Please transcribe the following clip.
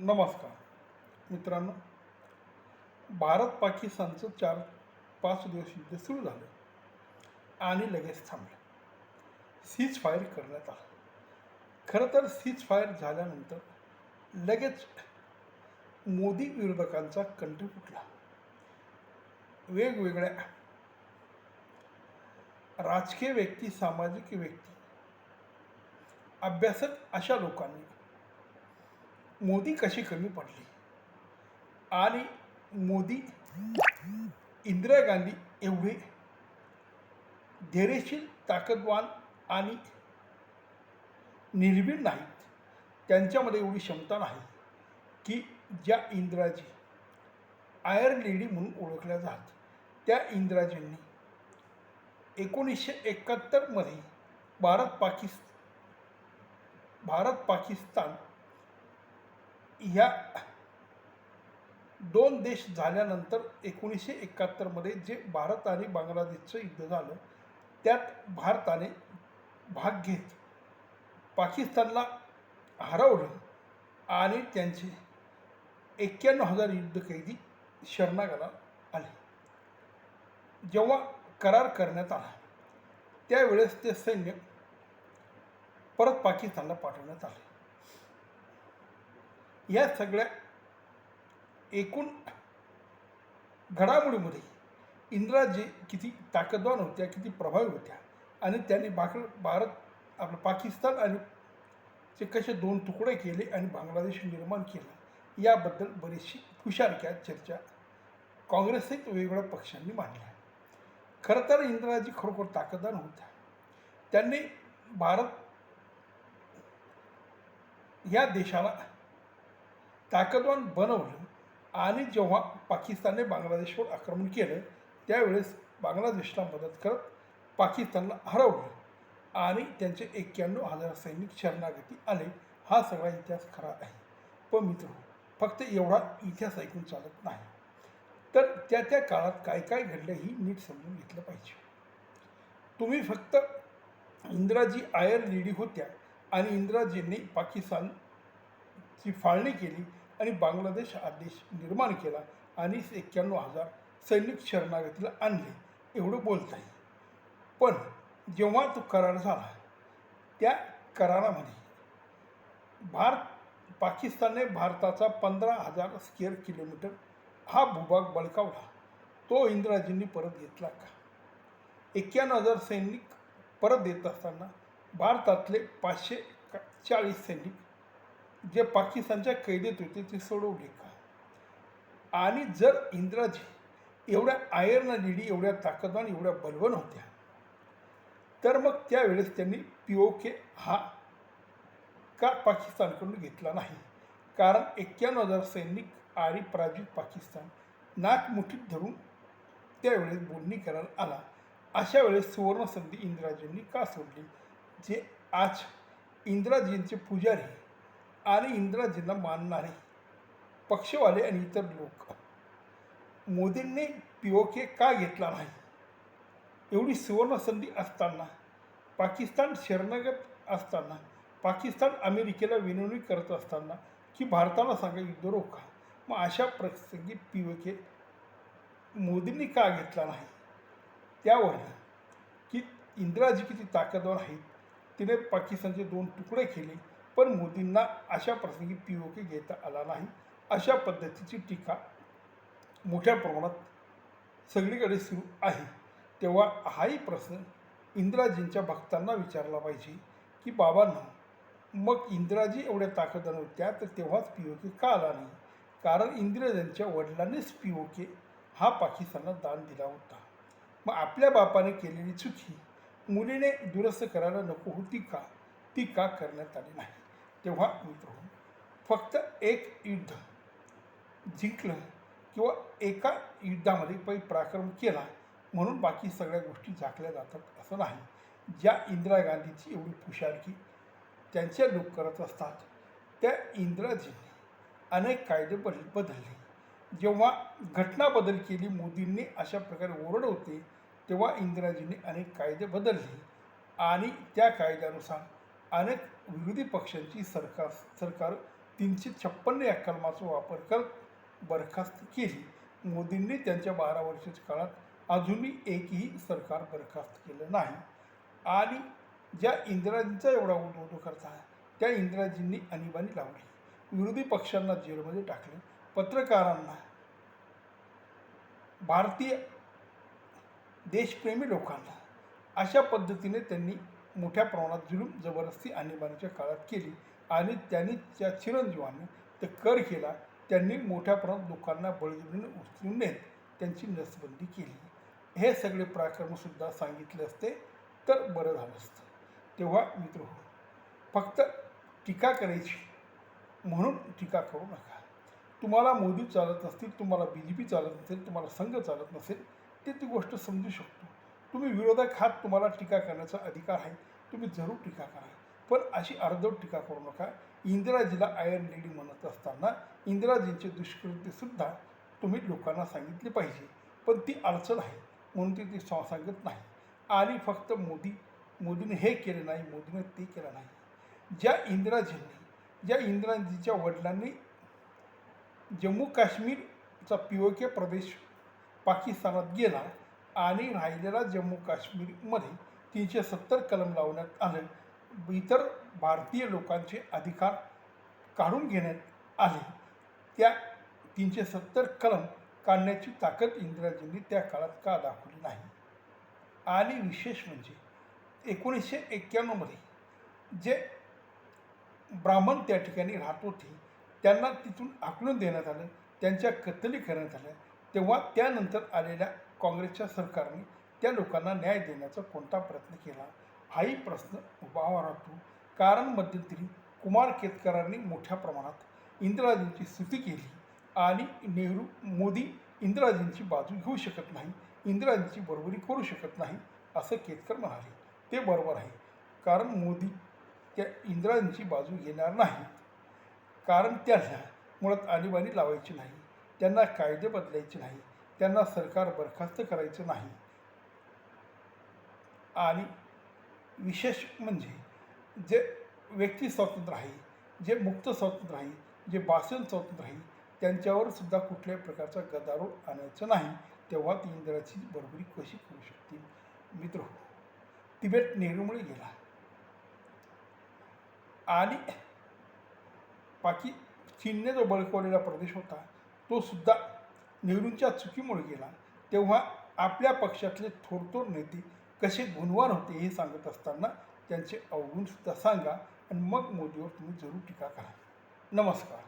नमस्कार. मित्रांनो भारत पाकिस्तानचं चार पाच दिवस युद्ध सुरू झालं आणि लगेच थांबलं. सीज फायर करण्यात आलं. खरं तर सीज फायर झाल्यानंतर लगेच मोदी विरोधकांचा कंठ फुटला. वेगवेगळ्या राजकीय व्यक्ती सामाजिक व्यक्ती अभ्यासक अशा लोकांनी मोदी कशी कमी पडली? आणि मोदी इंदिरा गांधी एवढे धैर्यशील ताकदवान आणि निर्भीड नाहीत. त्यांच्यामध्ये एवढी क्षमता नाही की ज्या इंदिराजी आयर लेडी म्हणून ओळखल्या जात. त्या इंदिराजींनी एकोणीसशे एकाहत्तरमध्ये भारत पाकिस्तान भारत पाकिस्तान ह्या दोन देश झाल्यानंतर एकोणीसशे एकाहत्तरमध्ये जे भारत आणि बांगलादेशचं युद्ध झालं त्यात भारताने भाग घेत पाकिस्तानला हरवलं आणि त्यांचे एक्क्याण्णव हजार युद्धकैदी शरणागाला आले. जेव्हा करार करण्यात आला त्यावेळेस ते सैन्य परत पाकिस्तानला पाठवण्यात आले. या सगळ्या एकूण घडामोडीमध्ये इंदिराजी किती ताकदवान होत्या किती प्रभावी होत्या आणि त्यांनी बाकी भारत आपलं पाकिस्तान आणि चे कसे दोन तुकडे केले आणि बांगलादेश निर्माण केला याबद्दल बरीचशी हुशारक्या चर्चा काँग्रेसही वेगवेगळ्या पक्षांनी मांडल्या खरं तर इंदिराजी खरोखर ताकदवान होत्या. त्यांनी भारत या देशाला ताकदवान बनवलं आणि जेव्हा पाकिस्तानने बांगलादेशवर आक्रमण केलं त्यावेळेस बांगलादेशला मदत करत पाकिस्तानला हरवलं आणि त्यांचे एक्क्याण्णव हजार सैनिक शरणागती आले हा सगळा इतिहास खरा आहे. पण मित्र फक्त एवढा इतिहास ऐकून चालत नाही. तर त्या त्या काळात काय काय घडलं ही नीट समजून घेतलं पाहिजे. तुम्ही फक्त इंदिराजी आयर लेडी होत्या आणि इंदिराजींनी पाकिस्तानची फाळणी केली आणि बांगलादेश हा देश निर्माण केला आणि एक्क्याण्णव हजार सैनिक शरणागतीला आणले एवढं बोलता येईल पण जेव्हा तो करार झाला त्या करारामध्ये भारत पाकिस्तानने भारताचा पंधरा हजार स्क्वेअर किलोमीटर हा भूभाग बळकावला. तो इंदिराजींनी परत घेतला का? एक्क्याण्णव हजार सैनिक परत देत असताना भारतातले पाचशे चाळीस सैनिक जे पाकिस्तानच्या कैदेत होते ते सोडवले का आणि जर इंद्राजी एवढ्या आयर्न लेडी एवढ्या ताकदवान एवढ्या बलवान होत्या तर मग त्यावेळेस त्यांनी पी ओ के हा का पाकिस्तानकडून घेतला नाही? कारण एक्क्याण्णव हजार सैनिक आणि पराजित पाकिस्तान नाकमुठीत धरून त्यावेळेस बोलणी करायला आला. अशा वेळेस सुवर्ण संधी इंदिराजींनी का सोडली? जे आज इंदिराजींचे पुजारी आणि इंदिराजींना मानणारे पक्षवाले आणि इतर लोक. मोदींनी पी ओ के का घेतला नाही? एवढी सुवर्णसंधी असताना पाकिस्तान शरणागत असताना पाकिस्तान अमेरिकेला विनवणी करत असताना की भारताला सांगा युद्ध रोखा. मग अशा प्रसंगी पी ओ के मोदींनी का घेतला नाही? त्यावर की इंदिराजी किती ताकदवर आहेत तिने पाकिस्तानचे दोन तुकडे केले पण मोदींना अशा प्रसंगी पी ओ के घेता आला नाही. अशा पद्धतीची टीका मोठ्या प्रमाणात सगळीकडे सुरू आहे. तेव्हा हाही प्रश्न इंदिराजींच्या भक्तांना विचारला पाहिजे की बाबांना मग इंदिराजी एवढ्या ताकद होत्या तर तेव्हाच पी ओ के का आला नाही? कारण इंदिराजांच्या वडिलांनीच पी ओ के हा पाकिस्तानला दान दिला होता. मग आपल्या बापाने केलेली चुकी मुलीने दुरुस्त करायला नको होती का? ती का करण्यात आली नाही? तेव्हा मित्र फक्त एक युद्ध जिंकलं किंवा एका युद्धामध्ये पै पराक्रम केला म्हणून बाकी सगळ्या गोष्टी झाकल्या जातात असं नाही. ज्या इंदिरा गांधीची एवढी हुशारकी त्यांचे लोक करत असतात त्या इंदिराजींनी अनेक कायदे बदल बदलले. जेव्हा घटना बदल केली मोदींनी अशा प्रकारे ओरड होते तेव्हा इंदिराजींनी अनेक कायदे बदलले आणि त्या कायद्यानुसार अनेक विरोधी पक्षांची सरकार सरकार तीनशे छप्पन्न या कलमाचा वापर करत बरखास्त केली. मोदींनी त्यांच्या बारा वर्षाच्या काळात अजूनही एकही सरकार बरखास्त केलं नाही. आणि ज्या इंदिराजींचा एवढा उदोदो करता त्या इंदिराजींनी आणीबाणी लावली. विरोधी पक्षांना जेलमध्ये टाकले. पत्रकारांना भारतीय देशप्रेमी लोकांना अशा पद्धतीने त्यांनी मोठ्या प्रमाणात जुलूम जबरदस्ती आणीबाणीच्या काळात केली आणि त्यांनी त्या चिरंजीवांनी ते कर केला. त्यांनी मोठ्या प्रमाणात लोकांना बळजबरीने उचलून नेत त्यांची नसबंदी केली. हे सगळे पराक्रमसुद्धा सांगितले असते तर बरं झालं असतं. तेव्हा मित्र हो फक्त टीका करायची म्हणून टीका करू नका. तुम्हाला मोदी चालत असतील तुम्हाला बी जे पी चालत नसेल तुम्हाला संघ चालत नसेल ते ती गोष्ट समजू शकतो. तुम्ही विरोधक आहात तुम्हाला टीका करण्याचा अधिकार आहे. तुम्ही जरूर टीका करा. पण अशी अर्धवट टीका करू नका. इंदिराजीला आयर्न लेडी म्हणत असताना इंदिराजींचे दुष्कृत्यसुद्धा तुम्ही लोकांना सांगितले पाहिजे. पण ती अडचण आहे. म्हणून ती ती सांगत नाही. आणि फक्त मोदी. मोदीने हे केलं नाही. मोदीने ते केलं नाही. ज्या इंदिराजींनी ज्या इंदिराजीच्या वडिलांनी जम्मू काश्मीरचा पी ओ के प्रदेश पाकिस्तानात गेला आणि राहिलेला जम्मू काश्मीरमध्ये तीनशे सत्तर कलम लावण्यात आले. इतर भारतीय लोकांचे अधिकार काढून घेण्यात आले. त्या तीनशे सत्तर कलम काढण्याची ताकद इंदिराजींनी त्या काळात का दाखवली नाही? आणि विशेष म्हणजे एकोणीसशे एक्क्याण्णवमध्ये जे ब्राह्मण त्या ठिकाणी राहत होते त्यांना तिथून आकलून देण्यात आलं त्यांच्या कत्तली करण्यात आल्या तेव्हा त्यानंतर आलेल्या काँग्रेसच्या सरकारने त्या लोकांना न्याय देण्याचा कोणता प्रयत्न केला? हाही प्रश्न उभा राहतो. कारण मध्यंतरी कुमार केतकरांनी मोठ्या प्रमाणात इंदिराजींची स्तुती केली आणि नेहरू मोदी इंदिराजींची बाजू घेऊ शकत नाही इंदिराजींची बरोबरी करू शकत नाही असं केतकर म्हणाले. ते बरोबर आहे. कारण मोदी त्या इंदिराजींची बाजू घेणार नाही. कारण त्यांना मुळात आणीबाणी लावायची नाही. त्यांना कायदे बदलायचे नाही. त्यांना सरकार बरखास्त करायचं नाही. आणि विशेष म्हणजे जे व्यक्ती स्वातंत्र्य आहे जे मुक्त स्वातंत्र्य आहे जे भाषण स्वातंत्र्य आहे त्यांच्यावर सुद्धा कुठल्याही प्रकारचा गदारोळ आणायचं नाही तेव्हा ती इंदिराची बरोबरी कशी करू शकतील? मित्र तिबेट नेहरूमुळे गेला. आणि पाकी चीनने जो बळकवलेला प्रदेश होता तो सुद्धा नेहरूंच्या चुकीमुळे गेला तेव्हा आपल्या पक्षातले थोरथोर नेते कसे गुणवान होते हे सांगत असताना त्यांचे अवगुणसुद्धा सांगा आणि मग मोदीवर तुम्ही जरूर टीका करा. नमस्कार.